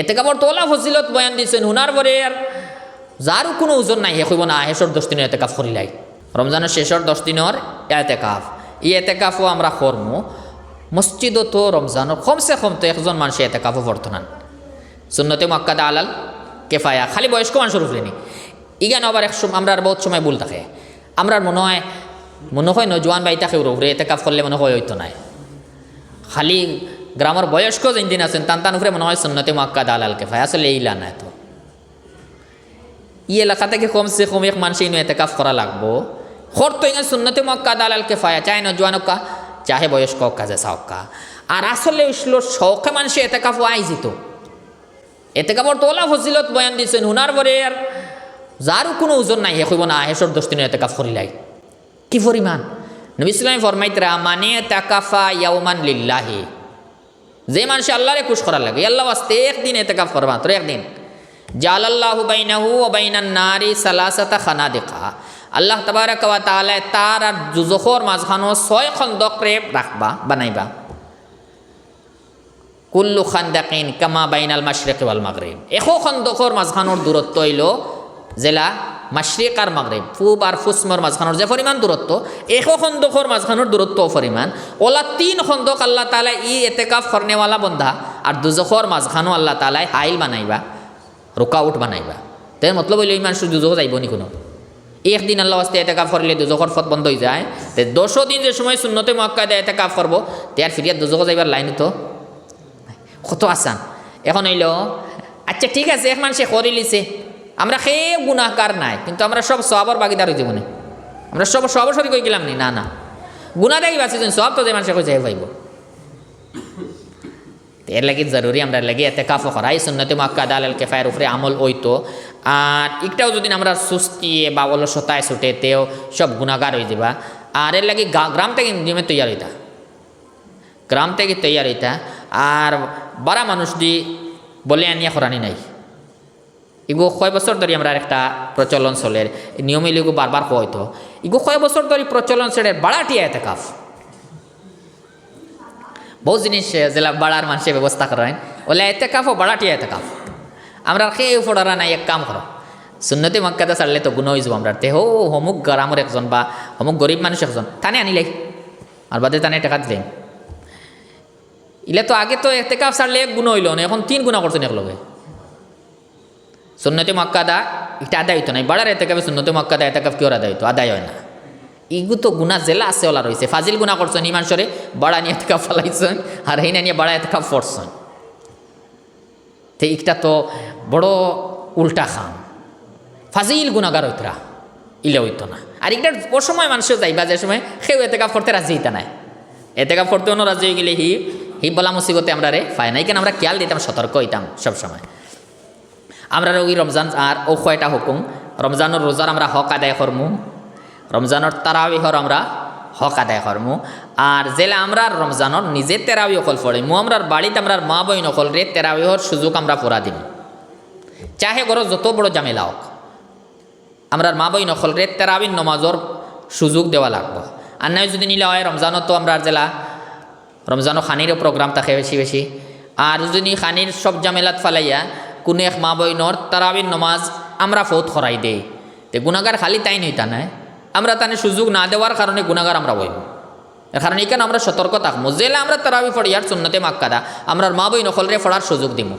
এতে কাপড় তোলা ফজিলত বয়ান দিছেন, হুনার পরে আর যার কোনো ওজন নাই, হে কইব না শেষর দশ দিনের এতে কাপ করিলাই রমজানের শেষর দশ দিনের এতে কাপ ই এতে কাপও আমরা করমু। মসজিদও তো রমজানের কমসে কম তো একজন মানুষ এতে কাপও বর্তমান সুন্নতে মক্কাদা আলাল কেফায়া। খালি বয়স্ক মানুষের উপরে নি ইগান আবার এক সময় আমরা বহুত সময় ভুল থাকে। আমরা মনে হয় মনে হয় নজওয়ান বাই থাকে উপরে এতে কাপ করলে মনে হয় হইতো নাই। খালি গ্রামের বয়স্ক যেন দিন আছেন, তান তান উপরে মনে হয় সুন্নতে মক্কা দালাল কেফায়। আসলে এইলা না তো। ই এলাকা থেকে কমসে কম এক মানুষ ইনু এতে কাপ করা লাগবো। খর তো ইঙ্গা সুন্নতে মক্কা দালাল কেফায়া চাই নজওয়ান কা, চাহে বয়স্ক কাজে সাউকা আর আসলে উঠল শখে মানুষে এতে কাপ আই যেত এতে কাপড় তোলা ফজিলত বয়ান দিছেন হুনার পরে আর যারও কোনো ওজন নাই, হে কইব না হেসর দশ দিনের এতে কাপ করিলাই কি পরিমাণ? নবী ইসলামী ফরমাইতরা মানে তাকাফা ইয়াউমান লিল্লাহি। যে মানুষ আল্লাহরে খুশ করার লাগে আল্লাহ আসতে একদিন এতে কাপ করবা তোর একদিন। জাল আল্লাহু বাইনাহু ও বাইনান নারী সালাসাতা খানা দেখা আল্লাহ তাবারাক ওয়া তাআলা তার আর জুজখর মাঝখানো ছয় খন্দক রে রাখবা, বানাইবা। কুল্লু খান্দাকিন কামা বাইনাল মাশরিক ওয়াল মাগরিব। এখো খন্দকর মাঝখানোর দূরত্ব হইল জেলা মাশরিক আর মাগরিব পূব আর ফুসমর মাঝখানোর যে পরিমাণ দূরত্ব এখো খন্দকর মাঝখানোর দূরত্ব পরিমাণ ওলা তিন খন্দক আল্লাহ তালা ই এতেকাফ করনেওয়ালা বন্ধা আর দুজখর মাঝখানো আল্লাহ তালাই হাইল বানাইবা রুকাউট বানাইবা। তাই মতলব হইল ইমান দুজখ যাইব নি কোনো। একদিন আল্লাহ আস্তে এতে কাপ করলে দুজখর ফত বন্ধ হয়ে যায়, তে দশো দিন যে সময় শূন্যতে মক্কা দেয় এতে কাপ করব তার ফিরিয়া দুজখ যাইবার লাইন তো কত আসান এখন হইল আচ্ছা ঠিক আছে এক মানুষে করে লিছে আমরা সে গুণাকার নাই, কিন্তু আমরা সব সবর বাগিদার হয়ে যাব আমরা সব সবর সরি কই গেলাম নি, না না। গুণা দেখি বাঁচি সব তো যে মানুষে কইছে পাইব। এর লাগি জরুরি, আমরা লাগি এতে কাফ করা এই সুন্নতে মক্কা দালাল কেফায়ের উপরে আমল হইতো। আর একটাও যদি আমরা সুস্তিয়ে বা অলসতায় ছুটে তেও সব গুণাগার হয়ে যাবা আর এর লাগি গ্রাম থেকে নিয়মে তৈয়ার হইতা। গ্রাম থেকে তৈয়ার হইতা। আর বারা মানুষ দি বলে আনিয়া খরানি নাই। ইগো কয় বছর ধরে আমরা একটা প্রচলন চলের নিয়মে লিগো বারবার কয়তো ইগো কয় বছর ধরে প্রচলন চলে বাড়াটিয়া এতে কাফ। বহু জিনিস জেলা বাড়ার মানুষের ব্যবস্থা করেন ওলে এতে কাফ ও বাড়াটিয়া এতে কাফ। আমরা খেয়ে ফোড়ারা নাই, এক কাম করো সুন্নতি মক্কাতে ছাড়লে তো গুণ হয়ে আমরা তে। হো হমুক গ্রামের একজন বা হমুক গরিব মানুষ একজন তানে আনিলে। আর বাদে তানে টাকা দিলেন ইলে তো আগে তো এতে কাপ ছাড়লে এক গুণ হইল না? এখন তিন গুণা করছেন একলগে। সুন্নতি মক্কাদা এটা আদায় হইতো না। বাড়ার এতে কাপে সুন্নতি মক্কাদা এতে কাপ কিওর আদায় হইতো? আদায় হয় না। ইগু তো গুণা জেলা আছে, ওলা রয়েছে ফাজিল গুণা করছেন, ইমান সরে বাড়া নিয়ে এতে কাপ ফেলাইছেন, আর হেনা নিয়ে বাড়া এতে কাপ ফরছেন। তো ইকটা তো বড় উল্টা খাম। ফাজিল গুণাগার হইতরা, ইলে হইতো না। আর একটা ও সময় মানুষও যাইবা, যে সময় সেও এতে কাপ করতে রাজি হইতা নাই। এতে কাপ করতে অন্য রাজি হয়ে গেলে হি হি বলা মুসিবতে আমরা রে পাই নাই। কেন আমরা খেয়াল দিতাম, সতর্ক হইতাম সব সময় আমরা ওই রমজান আর ও কয়টা হুকুম। রমজানের রোজার আমরা হক আদায় করমু রমজানের তারাবিহর আমরা হক আদায় করমু আর জেলে আমরা রমজানের নিজে তেরাবি অকল পড়িমু আমরা বাড়িতে আমরা মা বই নকল রে তেরাবিহর সুযোগ আমরা পুরা দিম। চাহে গরো যত বড় জামেলা হোক আমরা মা বই নকল রে তেরাবিন নমাজর সুযোগ দেওয়া লাগবো। আর নাই যদি নিলে হয় রমজানত তো আমরা জেলা রমজানো খানিরও প্রোগ্রাম থাকে বেশি বেশি আর যদি খানির সব জামেলাত ফালাইয়া কোনো এক মা বইনর তারাবিন নমাজ আমরা ফৌত করাই দেই তে গুণাগার খালি তাই নই তা নাই আমরা তানে সুযোগ না দেওয়ার কারণে গুণাগার আমরা বইব এর কারণে এখানে আমরা সতর্ক থাকব জেলে আমরা তারাবি ফড়িয়ার সুন্নতে মাক্কাদা। আমরা মা বই নকলরে ফড়ার সুযোগ দিব